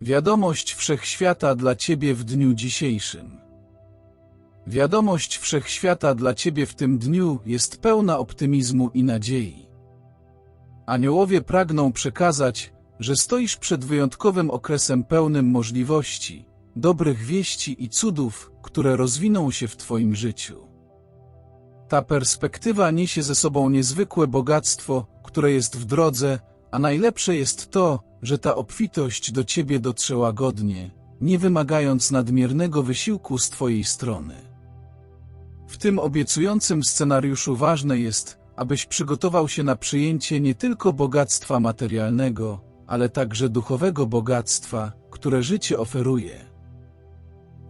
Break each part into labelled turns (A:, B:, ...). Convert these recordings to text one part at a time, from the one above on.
A: Wiadomość wszechświata dla Ciebie w dniu dzisiejszym. Wiadomość wszechświata dla Ciebie w tym dniu jest pełna optymizmu i nadziei. Aniołowie pragną przekazać, że stoisz przed wyjątkowym okresem pełnym możliwości, dobrych wieści i cudów, które rozwiną się w Twoim życiu. Ta perspektywa niesie ze sobą niezwykłe bogactwo, które jest w drodze, a najlepsze jest to, że ta obfitość do Ciebie dotrze łagodnie, nie wymagając nadmiernego wysiłku z Twojej strony. W tym obiecującym scenariuszu ważne jest, abyś przygotował się na przyjęcie nie tylko bogactwa materialnego, ale także duchowego bogactwa, które życie oferuje.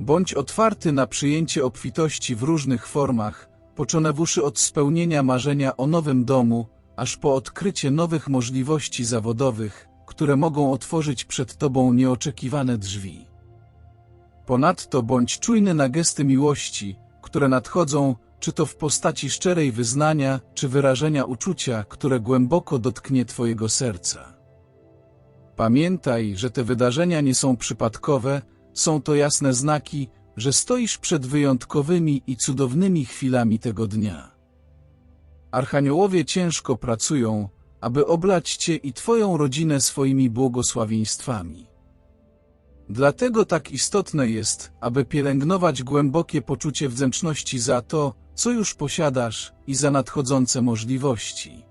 A: Bądź otwarty na przyjęcie obfitości w różnych formach, począwszy od spełnienia marzenia o nowym domu, aż po odkrycie nowych możliwości zawodowych, które mogą otworzyć przed Tobą nieoczekiwane drzwi. Ponadto bądź czujny na gesty miłości, które nadchodzą, czy to w postaci szczerej wyznania, czy wyrażenia uczucia, które głęboko dotknie Twojego serca. Pamiętaj, że te wydarzenia nie są przypadkowe, są to jasne znaki, że stoisz przed wyjątkowymi i cudownymi chwilami tego dnia. Archaniołowie ciężko pracują, aby oblać Cię i Twoją rodzinę swoimi błogosławieństwami. Dlatego tak istotne jest, aby pielęgnować głębokie poczucie wdzięczności za to, co już posiadasz i za nadchodzące możliwości.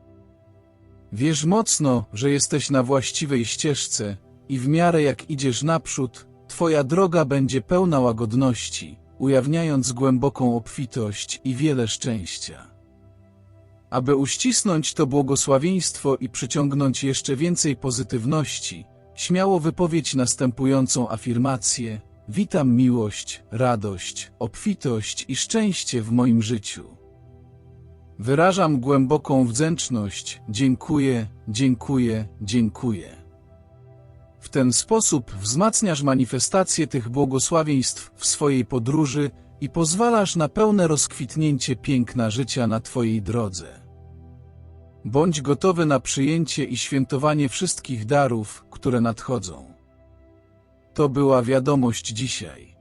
A: Wierz mocno, że jesteś na właściwej ścieżce i w miarę jak idziesz naprzód, Twoja droga będzie pełna łagodności, ujawniając głęboką obfitość i wiele szczęścia. Aby uścisnąć to błogosławieństwo i przyciągnąć jeszcze więcej pozytywności, śmiało wypowiedź następującą afirmację: Witam miłość, radość, obfitość i szczęście w moim życiu. Wyrażam głęboką wdzięczność, dziękuję, dziękuję, dziękuję. W ten sposób wzmacniasz manifestację tych błogosławieństw w swojej podróży i pozwalasz na pełne rozkwitnięcie piękna życia na Twojej drodze. Bądź gotowy na przyjęcie i świętowanie wszystkich darów, które nadchodzą. To była wiadomość dzisiaj.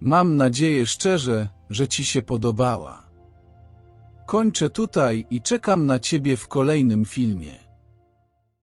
A: Mam nadzieję szczerze, że Ci się podobała. Kończę tutaj i czekam na Ciebie w kolejnym filmie.